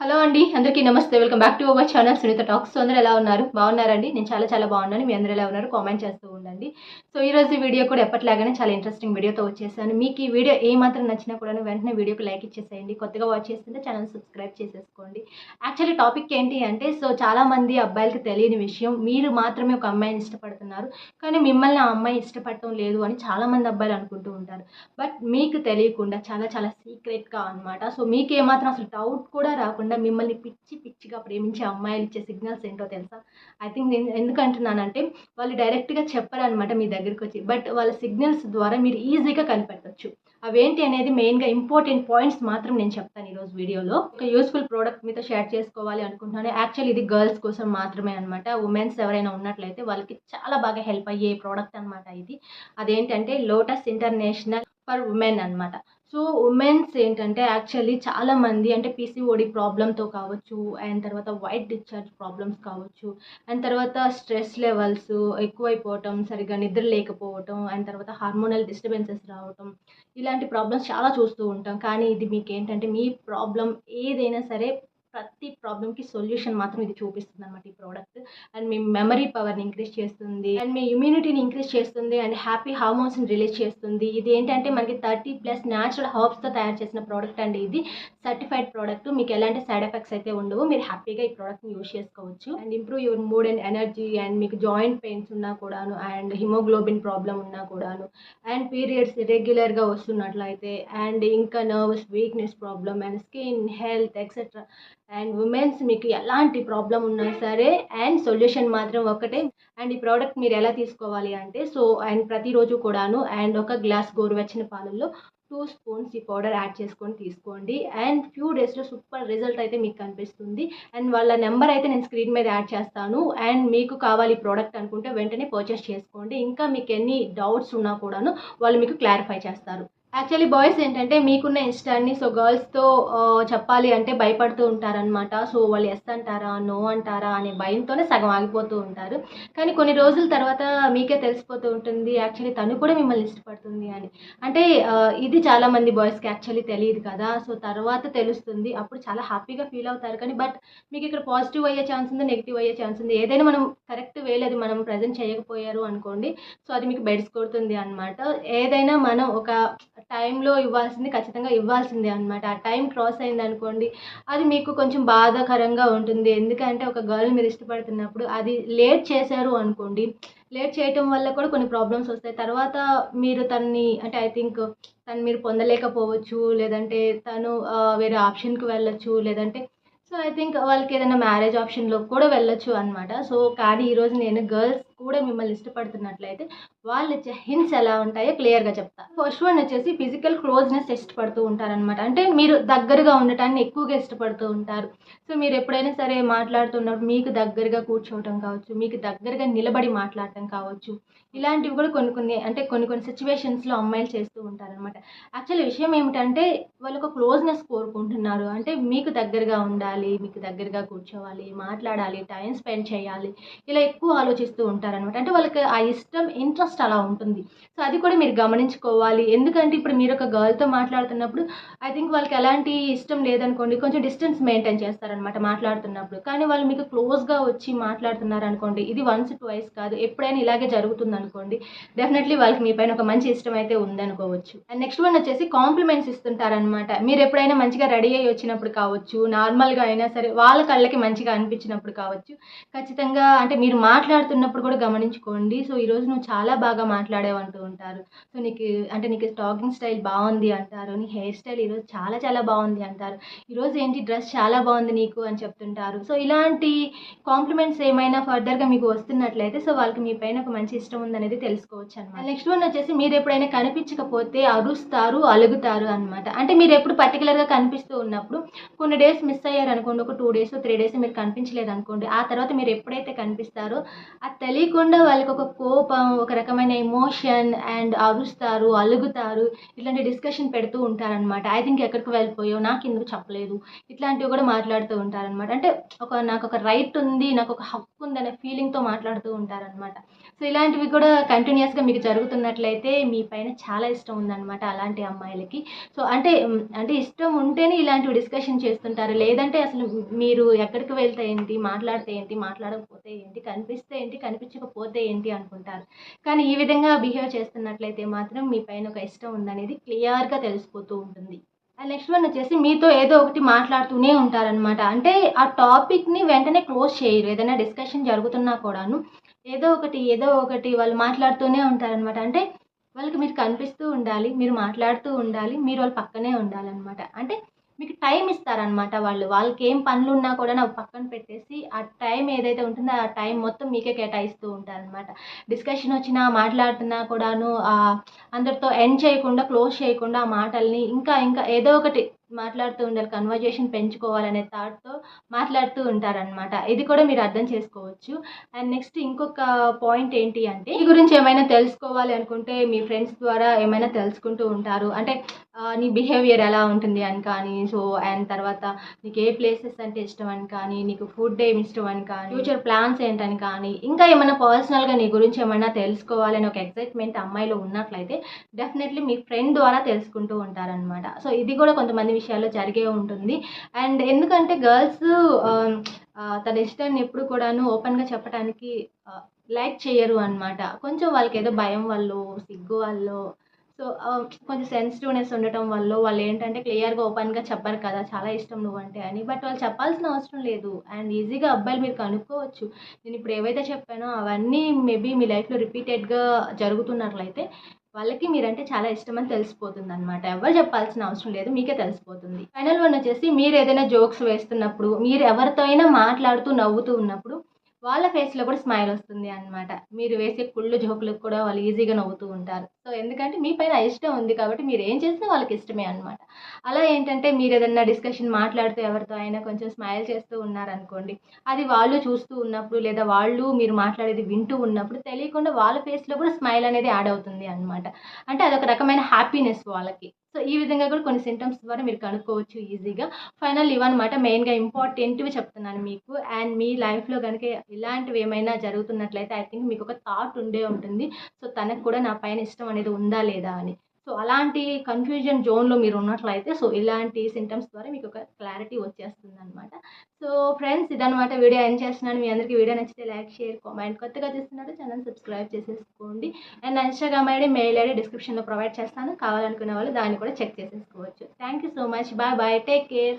Hello అండి అందరికీ నమస్తే. Welcome back to our channel Sunitha talks. అందరూ ఎలా ఉన్నారు? బాగున్నారండి? నేను చాలా చాలా బాగున్నాను. మీ అందరూ ఎలా ఉన్నారు? కామెంట్ చేస్తూ ఉండండి. సో ఈ రోజు వీడియో కూడా ఎప్పటిలాగానే చాలా ఇంట్రెస్టింగ్ వీడియోతో వచ్చేసాను. మీకు ఈ వీడియో ఏమాత్రం నచ్చినా కూడా వెంటనే వీడియోకి లైక్ ఇచ్చేసేయండి. కొత్తగా వాచ్ చేస్తుంటే ఛానల్ సబ్స్క్రైబ్ చేసేసుకోండి. యాక్చువల్లీ టాపిక్ ఏంటి అంటే సో చాలామంది అబ్బాయిలకి తెలియని విషయం మీరు మాత్రమే ఒక అమ్మాయిని ఇష్టపడుతున్నారు. కానీ మిమ్మల్ని ఆ అమ్మాయి ఇష్టపడటం లేదు అని చాలామంది అబ్బాయిలు అనుకుంటూ ఉంటారు. బట్ మీకు తెలియకుండా చాలా చాలా సీక్రెట్గా అనమాట సో మీకు ఏమాత్రం అసలు డౌట్ కూడా రాకుండా మిమ్మల్ని పిచ్చి పిచ్చిగా ప్రేమించే అమ్మాయిలు ఇచ్చే సిగ్నల్స్ ఏంటో తెలుసా? ఐ థింక్ నేను ఎందుకంటున్నానంటే వాళ్ళు డైరెక్ట్గా చెప్పరనమాట మీ దగ్గరికి వచ్చి. బట్ వాళ్ళ సిగ్నల్స్ ద్వారా మీరు ఈజీగా కనిపెట్టచ్చు. అవేంటి అనేది మెయిన్గా ఇంపార్టెంట్ పాయింట్స్ మాత్రం నేను చెప్తాను ఈరోజు వీడియోలో. ఒక యూస్ఫుల్ ప్రోడక్ట్ మీతో షేర్ చేసుకోవాలి అనుకుంటున్నాను. యాక్చువల్లీ ఇది గర్ల్స్ కోసం మాత్రమే అనమాట ఉమెన్స్ ఎవరైనా ఉన్నట్లయితే వాళ్ళకి చాలా బాగా హెల్ప్ అయ్యే ప్రోడక్ట్ అనమాట ఇది. అదేంటంటే లోటస్ ఇంటర్నేషనల్ ఫర్ ఉమెన్ అనమాట సో ఉమెన్స్ ఏంటంటే యాక్చువల్లీ చాలామంది అంటే పీసీఓడి ప్రాబ్లంతో కావచ్చు అండ్ తర్వాత వైట్ డిశ్చార్జ్ ప్రాబ్లమ్స్ కావచ్చు అండ్ తర్వాత స్ట్రెస్ లెవెల్స్ ఎక్కువైపోవటం సరిగ్గా నిద్ర లేకపోవటం అండ్ తర్వాత హార్మోనల్ డిస్టర్బెన్సెస్ రావటం ఇలాంటి ప్రాబ్లమ్స్ చాలా చూస్తూ ఉంటాం. కానీ ఇది మీకు ఏంటంటే మీ ప్రాబ్లం ఏదైనా సరే ప్రతి ప్రాబ్లమ్కి సొల్యూషన్ మాత్రం ఇది చూపిస్తుంది అనమాట ఈ ప్రోడక్ట్ అండ్ మీ మెమరీ పవర్ని ఇంక్రీజ్ చేస్తుంది. అండ్ మీ ఇమ్యూనిటీని ఇంక్రీజ్ చేస్తుంది. అండ్ హ్యాపీ హార్మోన్స్ని రిలీజ్ చేస్తుంది. ఇది ఏంటంటే మనకి థర్టీ ప్లస్ న్యాచురల్ హర్బ్స్తో తయారు చేసిన ప్రోడక్ట్ అండి ఇది. సర్టిఫైడ్ ప్రోడక్ట్ మీకు ఎలాంటి సైడ్ ఎఫెక్ట్స్ అయితే ఉండవు. మీరు హ్యాపీగా ఈ ప్రోడక్ట్ని యూజ్ చేసుకోవచ్చు. And improve your mood and energy and మీకు జాయింట్ పెయిన్స్ ఉన్నా కూడాను. అండ్ హిమోగ్లోబిన్ ప్రాబ్లం ఉన్నా కూడాను. అండ్ పీరియడ్స్ రెగ్యులర్గా వస్తున్నట్లయితే. అండ్ ఇంకా nervous weakness problem and skin health etcetera and women's మీకు ఎలాంటి ప్రాబ్లం ఉన్నా సరే అండ్ సొల్యూషన్ మాత్రం ఒకటే. అండ్ ఈ ప్రోడక్ట్ మీరు ఎలా తీసుకోవాలి అంటే సో అండ్ ప్రతిరోజు కూడాను అండ్ ఒక గ్లాస్ గోరువెచ్చని పాలల్లో టూ స్పూన్స్ ఈ పౌడర్ యాడ్ చేసుకొని తీసుకోండి. అండ్ ఫ్యూ డేస్లో సూపర్ రిజల్ట్ అయితే మీకు కనిపిస్తుంది. అండ్ వాళ్ళ నెంబర్ అయితే నేను స్క్రీన్ మీద యాడ్ చేస్తాను. అండ్ మీకు కావాలి ప్రోడక్ట్ అనుకుంటే వెంటనే పర్చేస్ చేసుకోండి. ఇంకా మీకు ఎన్ని డౌట్స్ ఉన్నా కూడాను వాళ్ళు మీకు క్లారిఫై చేస్తారు. యాక్చువల్లీ బాయ్స్ ఏంటంటే మీకున్న ఇష్టాన్ని సో గర్ల్స్తో చెప్పాలి అంటే భయపడుతూ ఉంటారనమాట సో వాళ్ళు ఎస్ అంటారా నో అంటారా అనే భయంతోనే సగం ఆగిపోతూ ఉంటారు. కానీ కొన్ని రోజుల తర్వాత మీకే తెలిసిపోతూ ఉంటుంది యాక్చువల్లీ తను కూడా మిమ్మల్ని ఇష్టపడుతుంది అని. అంటే ఇది చాలా మంది బాయ్స్కి యాక్చువల్లీ తెలియదు కదా. సో తర్వాత తెలుస్తుంది. అప్పుడు చాలా హ్యాపీగా ఫీల్ అవుతారు. కానీ బట్ మీకు ఇక్కడ పాజిటివ్ అయ్యే ఛాన్స్ ఉంది నెగిటివ్ అయ్యే ఛాన్స్ ఉంది. ఏదైనా మనం కరెక్ట్ వేలు అది మనం ప్రజెంట్ చేయకపోయారు అనుకోండి సో అది మీకు బెడ్స్ కొడుతుంది అనమాట ఏదైనా మనం ఒక టైంలో ఇవ్వాల్సింది ఖచ్చితంగా ఇవ్వాల్సిందే అనమాట ఆ టైం క్రాస్ అయింది అనుకోండి అది మీకు కొంచెం బాధాకరంగా ఉంటుంది. ఎందుకంటే ఒక గర్ల్ మీరు ఇష్టపడుతున్నప్పుడు అది లేట్ చేశారు అనుకోండి లేట్ చేయటం వల్ల కూడా కొన్ని ప్రాబ్లమ్స్ వస్తాయి. తర్వాత మీరు తన్ని అంటే ఐ థింక్ తను మీరు పొందలేకపోవచ్చు లేదంటే తను వేరే ఆప్షన్కి వెళ్ళొచ్చు లేదంటే సో ఐ థింక్ వాళ్ళకి ఏదైనా మ్యారేజ్ ఆప్షన్లో కూడా వెళ్ళొచ్చు అనమాట సో కానీ ఈరోజు నేను గర్ల్స్ కూడా మిమ్మల్ని ఇష్టపడుతున్నట్లయితే వాళ్ళు ఇచ్చే హింట్స్ ఎలా ఉంటాయో క్లియర్గా చెప్తా. ఫస్ట్ వన్ వచ్చేసి ఫిజికల్ క్లోజ్నెస్ ఇష్టపడుతూ ఉంటారనమాట అంటే మీరు దగ్గరగా ఉండటాన్ని ఎక్కువగా ఇష్టపడుతూ ఉంటారు. సో మీరు ఎప్పుడైనా సరే మాట్లాడుతున్నప్పుడు మీకు దగ్గరగా కూర్చోవటం కావచ్చు మీకు దగ్గరగా నిలబడి మాట్లాడటం కావచ్చు ఇలాంటివి కూడా కొన్ని కొన్ని అంటే కొన్ని కొన్ని సిచ్యువేషన్స్లో అమ్మాయిలు చేస్తూ ఉంటారనమాట యాక్చువల్ విషయం ఏమిటంటే వాళ్ళు ఒక క్లోజ్నెస్ కోరుకుంటున్నారు. అంటే మీకు దగ్గరగా ఉండాలి మీకు దగ్గరగా కూర్చోవాలి మాట్లాడాలి టైం స్పెండ్ చేయాలి ఇలా ఎక్కువ ఆలోచిస్తూ ఉంటారు. ఉంటారనమాట అంటే వాళ్ళకి ఆ ఇష్టం ఇంట్రెస్ట్ అలా ఉంటుంది. సో అది కూడా మీరు గమనించుకోవాలి. ఎందుకంటే ఇప్పుడు మీరు ఒక గర్ల్తో మాట్లాడుతున్నప్పుడు ఐ థింక్ వాళ్ళకి ఎలాంటి ఇష్టం లేదనుకోండి కొంచెం డిస్టెన్స్ మెయింటైన్ చేస్తారనమాట మాట్లాడుతున్నప్పుడు. కానీ వాళ్ళు మీకు క్లోజ్గా వచ్చి మాట్లాడుతున్నారు అనుకోండి ఇది వన్స్ ట్వైస్ కాదు. ఎప్పుడైనా ఇలాగే జరుగుతుంది అనుకోండి డెఫినెట్లీ వాళ్ళకి మీ పైన ఒక మంచి ఇష్టం అయితే ఉందనుకోవచ్చు. అండ్ నెక్స్ట్ వన్ వచ్చేసి కాంప్లిమెంట్స్ ఇస్తుంటారనమాట మీరు ఎప్పుడైనా మంచిగా రెడీ అయ్యి వచ్చినప్పుడు కావచ్చు నార్మల్గా అయినా సరే వాళ్ళ కళ్ళకి మంచిగా అనిపించినప్పుడు కావచ్చు ఖచ్చితంగా అంటే మీరు మాట్లాడుతున్నప్పుడు కూడా గమనించుకోండి. సో ఈరోజు నువ్వు చాలా బాగా మాట్లాడేవు అంటూ ఉంటారు. సో నీకు అంటే నీకు టాకింగ్ స్టైల్ బాగుంది అంటారు. నీ హెయిర్ స్టైల్ ఈరోజు చాలా చాలా బాగుంది అంటారు. ఈరోజు ఏంటి డ్రెస్ చాలా బాగుంది నీకు అని చెప్తుంటారు. సో ఇలాంటి కాంప్లిమెంట్స్ ఏమైనా ఫర్దర్గా మీకు వస్తున్నట్లయితే సో వాళ్ళకి మీ పైన ఒక మంచి ఇష్టం ఉందనేది తెలుసుకోవచ్చు అనమాట నెక్స్ట్ వన్ వచ్చేసి మీరు ఎప్పుడైనా కనిపించకపోతే అరుస్తారు అలుగుతారు అనమాట అంటే మీరు ఎప్పుడు పర్టికులర్గా కనిపిస్తూ ఉన్నప్పుడు కొన్ని డేస్ మిస్ అయ్యారు అనుకోండి ఒక టూ డేస్ త్రీ డేస్ మీరు కనిపించలేదు అనుకోండి ఆ తర్వాత మీరు ఎప్పుడైతే కనిపిస్తారో అది తెలియక తెలియకుండా వాళ్ళకి ఒక కోపం ఒక రకమైన ఎమోషన్ అండ్ అరుస్తారు అలుగుతారు. ఇట్లాంటి డిస్కషన్ పెడుతూ ఉంటారనమాట ఐ థింక్ ఎక్కడికి వెళ్ళిపోయావు? నాకు ఎందుకు చెప్పలేదు? ఇట్లాంటివి కూడా మాట్లాడుతూ ఉంటారనమాట అంటే ఒక నాకు ఒక రైట్ ఉంది నాకు ఒక హక్కు ఉంది అనే ఫీలింగ్తో మాట్లాడుతూ ఉంటారనమాట సో ఇలాంటివి కూడా కంటిన్యూస్గా మీకు జరుగుతున్నట్లయితే మీ పైన చాలా ఇష్టం ఉందన్నమాట అలాంటి అమ్మాయిలకి. సో అంటే అంటే ఇష్టం ఉంటేనే ఇలాంటివి డిస్కషన్ చేస్తుంటారు. లేదంటే అసలు మీరు ఎక్కడికి వెళ్తే ఏంటి? మాట్లాడితే ఏంటి? మాట్లాడకపోతే ఏంటి? కనిపిస్తే ఏంటి? కనిపించకపోతే ఏంటి అనుకుంటారు. కానీ ఈ విధంగా బిహేవ్ చేస్తున్నట్లయితే మాత్రం మీ పైన ఒక ఇష్టం ఉందనేది క్లియర్గా తెలిసిపోతూ ఉంటుంది. అండ్ నెక్స్ట్ వన్ వచ్చేసి మీతో ఏదో ఒకటి మాట్లాడుతూనే ఉంటారనమాట అంటే ఆ టాపిక్ని వెంటనే క్లోజ్ చేయరు. ఏదైనా డిస్కషన్ జరుగుతున్నా కూడాను ఏదో ఒకటి ఏదో ఒకటి వాళ్ళు మాట్లాడుతూనే ఉంటారనమాట అంటే వాళ్ళకి మీరు కనిపిస్తూ ఉండాలి మీరు మాట్లాడుతూ ఉండాలి మీరు వాళ్ళ పక్కనే ఉండాలన్నమాట. అంటే మీకు టైం ఇస్తారనమాట వాళ్ళు. వాళ్ళకి ఏం పనులు ఉన్నా కూడా నాకు పక్కన పెట్టేసి ఆ టైం ఏదైతే ఉంటుందో ఆ టైం మొత్తం మీకే కేటాయిస్తూ ఉంటారనమాట డిస్కషన్ వచ్చినా మాట్లాడుతున్నా కూడాను అందరితో ఎండ్ చేయకుండా క్లోజ్ చేయకుండా ఆ మాటల్ని ఇంకా ఇంకా ఏదో ఒకటి మాట్లాడుతూ ఉండాలి కన్వర్జేషన్ పెంచుకోవాలనే థాట్తో మాట్లాడుతూ ఉంటారనమాట ఇది కూడా మీరు అర్థం చేసుకోవచ్చు. అండ్ నెక్స్ట్ ఇంకొక పాయింట్ ఏంటి అంటే ఈ గురించి ఏమైనా తెలుసుకోవాలి అనుకుంటే మీ ఫ్రెండ్స్ ద్వారా ఏమైనా తెలుసుకుంటూ ఉంటారు. అంటే నీ బిహేవియర్ ఎలా ఉంటుంది అని కానీ సో అండ్ తర్వాత నీకు ఏ ప్లేసెస్ అంటే ఇష్టం అని కానీ నీకు ఫుడ్ ఏమి ఇష్టం అని కానీ ఫ్యూచర్ ప్లాన్స్ ఏంటని కానీ ఇంకా ఏమైనా పర్సనల్గా నీ గురించి ఏమైనా తెలుసుకోవాలని ఒక ఎక్సైట్మెంట్ అమ్మాయిలో ఉన్నట్లయితే డెఫినెట్లీ మీ ఫ్రెండ్ ద్వారా తెలుసుకుంటూ ఉంటారనమాట సో ఇది కూడా కొంతమంది విషయాల్లో జరిగే ఉంటుంది. అండ్ ఎందుకంటే గర్ల్స్ తన ఇష్టాన్ని ఎప్పుడు కూడాను ఓపెన్గా చెప్పడానికి లైక్ చేయరు అనమాట కొంచెం వాళ్ళకి ఏదో భయం వాళ్ళు సిగ్గు వల్ల సో కొంచెం సెన్సిటివ్నెస్ ఉండటం వల్ల వాళ్ళు ఏంటంటే క్లియర్గా ఓపెన్గా చెప్పరు కదా చాలా ఇష్టం నువ్వంటే అని. బట్ వాళ్ళు చెప్పాల్సిన అవసరం లేదు. అండ్ ఈజీగా అబ్బాయిలు మీరు కనుక్కోవచ్చు. నేను ఇప్పుడు ఏవైతే చెప్పానో అవన్నీ మేబీ మీ లైఫ్లో రిపీటెడ్గా జరుగుతున్నట్లయితే వాళ్ళకి మీరంటే చాలా ఇష్టం అని తెలిసిపోతుంది అనమాట ఎవరు చెప్పాల్సిన అవసరం లేదు మీకే తెలిసిపోతుంది. ఫైనల్ వన్ వచ్చేసి మీరు ఏదైనా జోక్స్ వేస్తున్నప్పుడు మీరు ఎవరితో అయినా మాట్లాడుతూ నవ్వుతూ ఉన్నప్పుడు వాళ్ళ ఫేస్లో కూడా స్మైల్ వస్తుంది అనమాట మీరు వేసే కుళ్ళు జోకులకు కూడా వాళ్ళు ఈజీగా నవ్వుతూ ఉంటారు. సో ఎందుకంటే మీ పైన ఇష్టం ఉంది కాబట్టి మీరు ఏం చేసినా వాళ్ళకి ఇష్టమే అనమాట అలా ఏంటంటే మీరు ఏదైనా డిస్కషన్ మాట్లాడుతూ ఎవరితో అయినా కొంచెం స్మైల్ చేస్తూ ఉన్నారనుకోండి అది వాళ్ళు చూస్తూ ఉన్నప్పుడు లేదా వాళ్ళు మీరు మాట్లాడేది వింటూ ఉన్నప్పుడు తెలియకుండా వాళ్ళ ఫేస్లో కూడా స్మైల్ అనేది యాడ్ అవుతుంది అనమాట అంటే అదొక రకమైన హ్యాపీనెస్ వాళ్ళకి. సో ఈ విధంగా కూడా కొన్ని సింటమ్స్ ద్వారా మీరు కనుక్కోవచ్చు ఈజీగా ఫైనల్ ఇవన్నమాట మెయిన్గా ఇంపార్టెంట్వి చెప్తున్నాను మీకు. అండ్ మీ లైఫ్లో కనుక ఇలాంటివి ఏమైనా జరుగుతున్నట్లయితే ఐ థింక్ మీకు ఒక థాట్ ఉండే ఉంటుంది. సో తనకు కూడా నా పైన ఇష్టం అనేది ఉందా లేదా అని. సో అలాంటి కన్ఫ్యూజన్ జోన్లో మీరు ఉన్నట్లయితే సో ఇలాంటి సింటమ్స్ ద్వారా మీకు ఒక క్లారిటీ వచ్చేస్తుంది అనమాట సో ఫ్రెండ్స్ ఇదనమాట వీడియో ఎండ్ చేస్తున్నాను. మీ అందరికీ వీడియో నచ్చితే లైక్ షేర్ కామెంట్ కొత్తగా చూస్తున్నారు ఛానల్ సబ్స్క్రైబ్ చేసేసుకోండి. అండ్ నా ఇన్స్టాగ్రామ్ ఐడి మెయిల్ ఐడి డిస్క్రిప్షన్లో ప్రొవైడ్ చేస్తాను. కావాలనుకునే వాళ్ళు దాన్ని కూడా చెక్ చేసేసుకోవచ్చు. Thank you so much bye bye take care